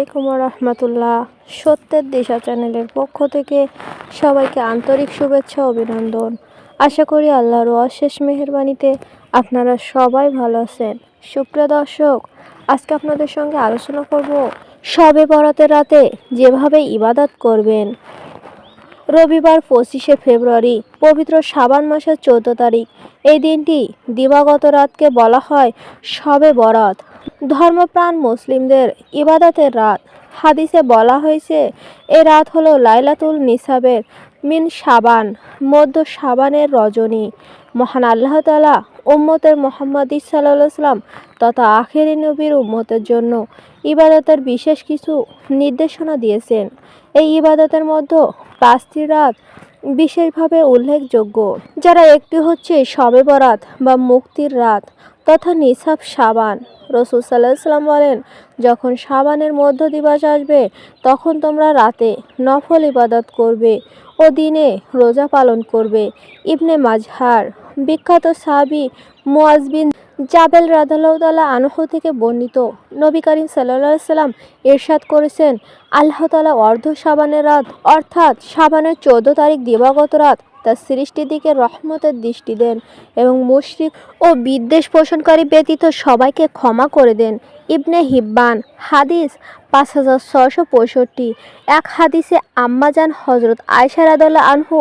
আলাইকুম রহমতুল্লাহ। সত্যের দিশা চ্যানেলের পক্ষ থেকে সবাইকে আন্তরিক শুভেচ্ছা অভিনন্দন। আশা করি আল্লাহর অশেষ মেহেরবানিতে আপনারা সবাই ভালো আছেন। সুপ্রিয় দর্শক, আজকে আপনাদের সঙ্গে আলোচনা করব সবে বরাতের রাতে যেভাবে ইবাদত করবেন। রবিবার পঁচিশে ফেব্রুয়ারি, পবিত্র সাবান মাসের চৌদ্দ তারিখ। এই দিনটি দিবাগত রাতকে বলা হয় সবে বরাত। ধর্মপ্রাণ মুসলিমদের ইবাদতের রাত। হাদিসে বলা হয়েছে, এ রাত হলো লাইলাতুল নিসাবের মিন সাবান মধ্য সাবানের রজনী। মহান আল্লাহ তালা উম্মতের মোহাম্মদ সাল্লাহ সাল্লাম তথা আখেরি নবীর উম্মতের জন্য ইবাদতের বিশেষ কিছু নির্দেশনা দিয়েছেন। এই ইবাদতের মধ্যে পাঁচটি রাত বিশেষভাবে উল্লেখযোগ্য, যারা একটি হচ্ছে শবে বরাত বা মুক্তির রাত। তথা নিসাব সাবান। রসুল সাল্লাহ সাল্লাম বলেন, যখন সাবানের মধ্য দিবস আসবে, তখন তোমরা রাতে নফল ইবাদত করবে ও দিনে রোজা পালন করবে। ইবনে মাজহার, বিখ্যাত সাবি মুয়াজ বিন জাবেল রাদাল্লাহ আনহু থেকে বর্ণিত, নবী করিম সাল্লা সাল্লাম এরশাদ করেছেন, আল্লাহ তালা অর্ধ সাবানের রাত, অর্থাৎ সাবানের চোদ্দ তারিখ দিবাগত রাত তার সৃষ্টির দিকে রহমতের দৃষ্টি দেন এবং মুশরিক ও বিদ্বেষ পোষণকারী ব্যতীত সবাইকে ক্ষমা করে দেন। ইবনে হিব্বান, হাদিস পাঁচ হাজার ছশো পঁয়ষট্টি। এক হাদিসে আম্মাজান হজরত আয়সা রাদাল্লাহ আনহু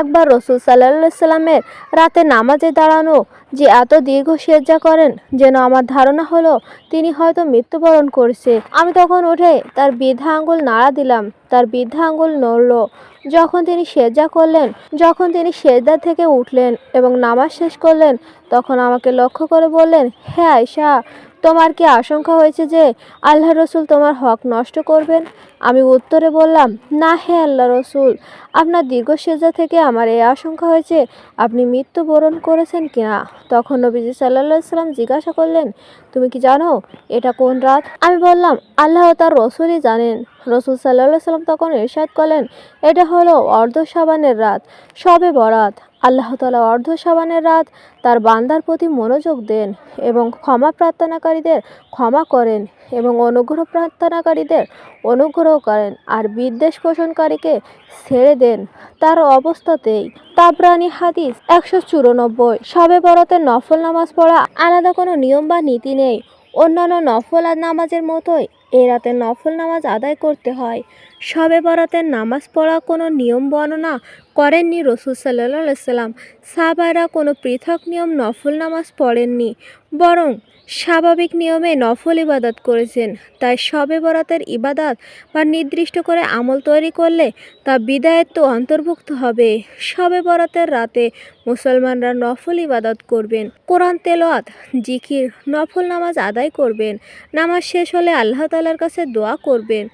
একবার রসুল সাল্লা সাল্লামের রাতে নামাজে দাঁড়ানো, যে এত দীর্ঘ সেজ্জা করেন, যেন আমার ধারণা হলো তিনি হয়তো মৃত্যুবরণ করছে। আমি তখন উঠে তার বৃদ্ধা আঙ্গুল নাড়া দিলাম, তার বৃদ্ধা আঙ্গুল নড়ল। যখন তিনি সেজা করলেন, যখন তিনি সেজদা থেকে উঠলেন এবং নামাজ শেষ করলেন তখন আমাকে লক্ষ্য করে বললেন, হে আয়সা তোমার কি আশঙ্কা হয়েছে যে আল্লাহ রসুল তোমার হক নষ্ট করবেন? আমি উত্তরে বললাম, না হে আল্লাহ রসুল, আপনার দীর্ঘ সেজা থেকে আমার এই আশঙ্কা হয়েছে, আপনি মৃত্যুবরণ করেছেন কিনা তখন নবীজি সাল্লা সাল্লাম জিজ্ঞাসা করলেন, তুমি কি জানো এটা কোন রাত? আমি বললাম, আল্লাহ তার রসুলই জানেন। রসুল সাল্লা সাল্লাম তখন এরশাদ করলেন, এটা হলো অর্ধ সাবানের রাত, সবে বরাত। আল্লাহ তালা অর্ধ সাবানের রাত তার বান্দার প্রতি মনোযোগ দেন এবং ক্ষমা প্রার্থনাকারীদের ক্ষমা করেন এবং অনুগ্রহ প্রার্থনাকারীদের অনুগ্রহ করেন আর বিদ্বেষ পোষণকারীকে ছেড়ে দেন। তার অবস্থাতেই তাবরানি হাদিস একশো চুরানব্বই। সবে বরাতের নফল নামাজ পড়া আলাদা কোনো নিয়ম বা নীতি নেই। অন্যান্য নফল আর নামাজের মতোই এ রাতে নফল নামাজ আদায় করতে হয়। সবে বরাতের নামাজ পড়া কোনো নিয়ম বর্ণনা করেননি রসুল সাল্লাহ সাল্লাম। সাহাবারা কোনো পৃথক নিয়ম নফল নামাজ পড়েননি, বরং স্বাভাবিক নিয়মে নফল ইবাদত করেছেন। তাই সবে বরাতের ইবাদত বা নির্দিষ্ট করে আমল তৈরি করলে তা বিদায়ত্ব অন্তর্ভুক্ত হবে। সবে বরাতের রাতে মুসলমানরা নফল ইবাদত করবেন, কোরআন তেলোয়াত জিকির, নফল নামাজ আদায় করবেন। নামাজ শেষ হলে আল্লাহ তালার কাছে দোয়া করবেন।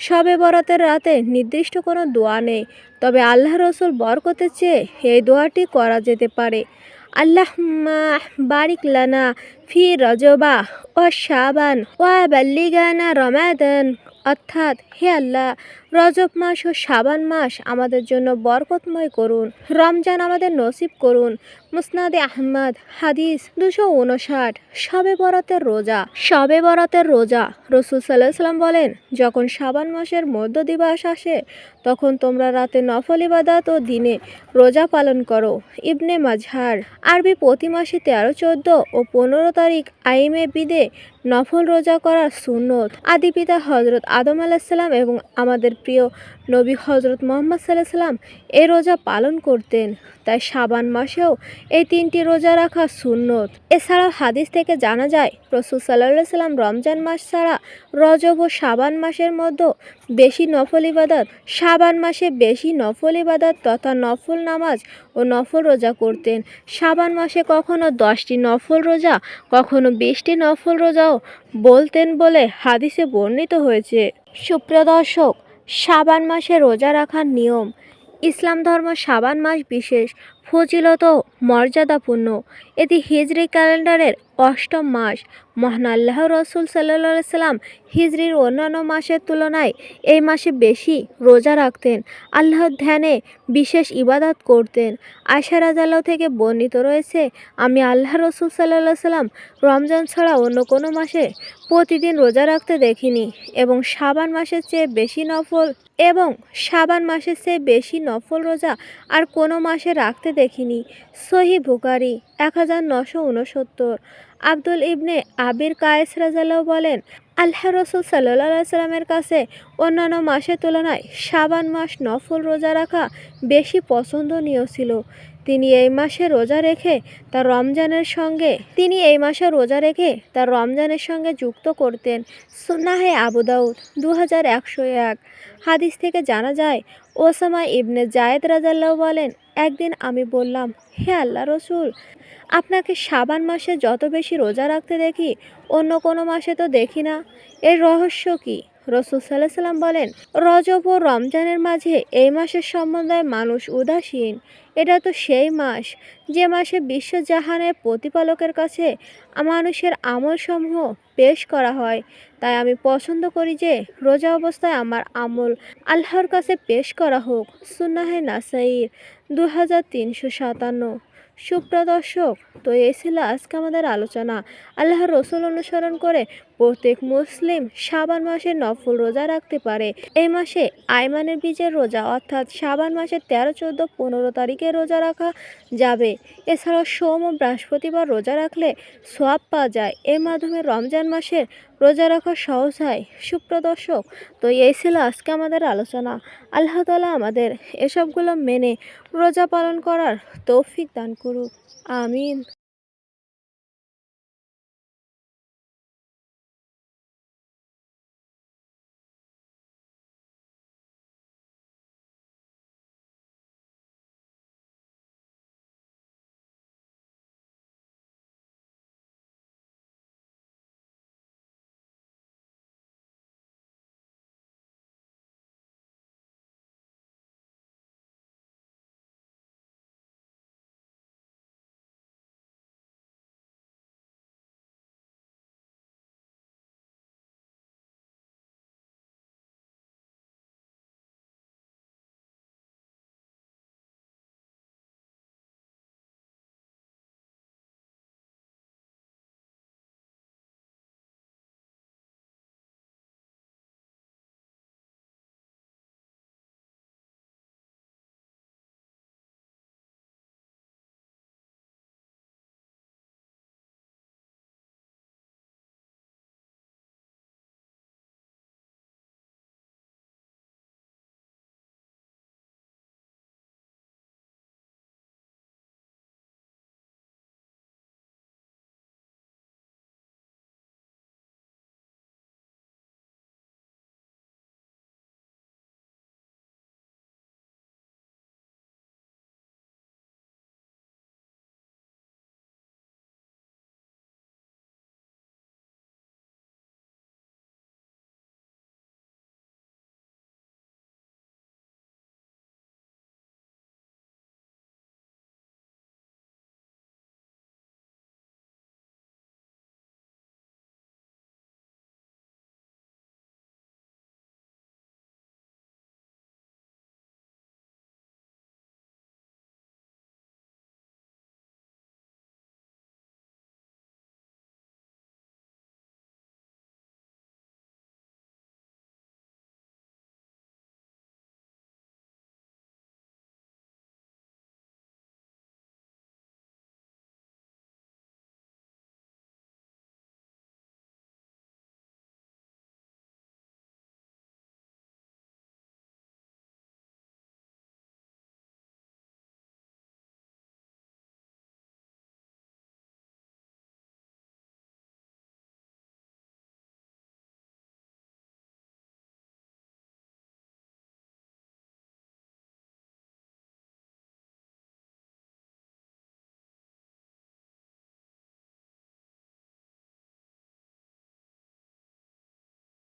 সবে বরাতের রাতে নির্দিষ্ট কোনো দোয়া নেই, তবে আল্লাহ রসুল বর করতে চেয়ে এই দোয়াটি করা যেতে পারে। আল্লাহ বারিক লানা ফি রজবা ও শাবান ওয়া বাল্লিগানা রমাদান অর্থাৎ হে আল্লাহ, রজব মাস ও শাবান মাস আমাদের জন্য বরকতময় করুন। রমজান আমাদের নসিব করুন। মুসনাদে আহমদ, হাদিস দুশো উনষাট, সবে বরাতের রোজা। সবে বরাতের রোজা, রসুল সাল্লাহ সাল্লাম বলেন, যখন শাবান মাসের মধ্য দিবস আসে, তখন তোমরা রাতে নফল ইবাদত ও দিনে রোজা পালন করো। ইবনে মাজহার, আরবি প্রতি মাসে তেরো, চোদ্দ ও পনেরো তারিখ আইমে বিদে নফল রোজা করা সুন্নত। আদি পিতা হজরত আদম আলাহিসাল্লাম এবং আমাদের প্রিয় নবী হজরত মোহাম্মদ সাল্লাহ সাল্লাম এই রোজা পালন করতেন। তাই সাবান মাসেও এই তিনটি রোজা রাখা সুন্নত। এছাড়াও হাদিস থেকে জানা যায়, রসুল সাল্লাহ সাল্লাম রমজান মাস ছাড়া রজব ও সাবান মাসের মধ্যে বেশি নফল ইবাদত সাবান মাসে বেশি নফল ইবাদত তথা নফল নামাজ ও নফল রোজা করতেন। সাবান মাসে কখনো দশটি নফল রোজা, কখনো বিশটি নফল রোজাও বলতেন বলে হাদিসে বর্ণিত হয়েছে। সুপ্রিয় দর্শক সাবান মাসে রোজা রাখার নিয়ম। ইসলাম ধর্ম সাবান মাস বিশেষ। ফজিলত মর্যাদাপূর্ণ। এটি হিজরি ক্যালেন্ডারের অষ্টম মাস। মহান আল্লাহ রসুল সাল্লা সাল্লাম হিজরির অন্যান্য মাসের তুলনায় এই মাসে বেশি রোজা রাখতেন। আল্লাহর ধ্যানে বিশেষ ইবাদত করতেন। আয়সা রাজাল্লাহ থেকে বর্ণিত রয়েছে, আমি আল্লাহ রসুল সাল্লাহ সাল্লাম রমজান ছাড়া অন্য কোনো মাসে প্রতিদিন রোজা রাখতে দেখিনি এবং সাবান মাসের চেয়ে বেশি নফল এবং সাবান মাসের চেয়ে বেশি নফল রোজা আর কোনো মাসে রাখতে দেখিনি। সহি বুকারি এক হাজার নশো উনসত্তর আব্দুল ইবনে আবির কায়েস রাজাল্লাহ বলেন, আল্লাহ রসুল সাল্লাহ সাল্লামের কাছে অন্যান্য মাসের তুলনায় সাবান মাস নফল রোজা রাখা বেশি পছন্দনীয় ছিল। তিনি এই মাসে রোজা রেখে তার রমজানের সঙ্গে, তিনি এই মাসে রোজা রেখে তার রমজানের সঙ্গে যুক্ত করতেন সুনাহে আবু দাউদ দু হাজার একশো এক। হাদিস থেকে জানা যায় ওসামা ইবনে জায়েদ রাজাল্লাহ বলেন, একদিন আমি বললাম, হে আল্লাহ রসুল, আপনাকে সাবান মাসে যত বেশি রোজা রাখতে দেখি, অন্য কোনো মাসে তো দেখি না। এর রহস্য কি? রসুল সাল্লাহ সাল্লাম বলেন, রজব ও রমজানের মাঝে এই মাসের সম্বন্ধে মানুষ উদাসীন। এটা তো সেই মাস, যে মাসে বিশ্বজাহানের প্রতিপালকের কাছে মানুষের আমলসমূহ পেশ করা হয়। তাই আমি পছন্দ করি যে রোজা অবস্থায় আমার আমল আল্লাহর কাছে পেশ করা হোক। সুন্নাহে নাসাইর দু হাজার তিনশো সাতান্ন। সুপ্রদর্শক তো এই ছিল আজকে আমাদের আলোচনা। আল্লাহর রসুল অনুসরণ করে প্রত্যেক মুসলিম সাবান মাসে নফল রোজা রাখতে পারে। এই মাসে আইমানের বীজের রোজা অর্থাৎ সাবান মাসের তেরো, চোদ্দ, পনেরো তারিখে রোজা রাখা যাবে। এছাড়াও সোম ও বৃহস্পতিবার রোজা রাখলে সোয়াব পাওয়া যায়। এর মাধ্যমে রমজান মাসের রোজা রাখা সহজ হয়। সুপ্রদর্শক তো এই ছিল আজকে আমাদের আলোচনা। আল্লাহ তালা আমাদের এসবগুলো মেনে রোজা পালন করার তৌফিক দান করুক। আমিন।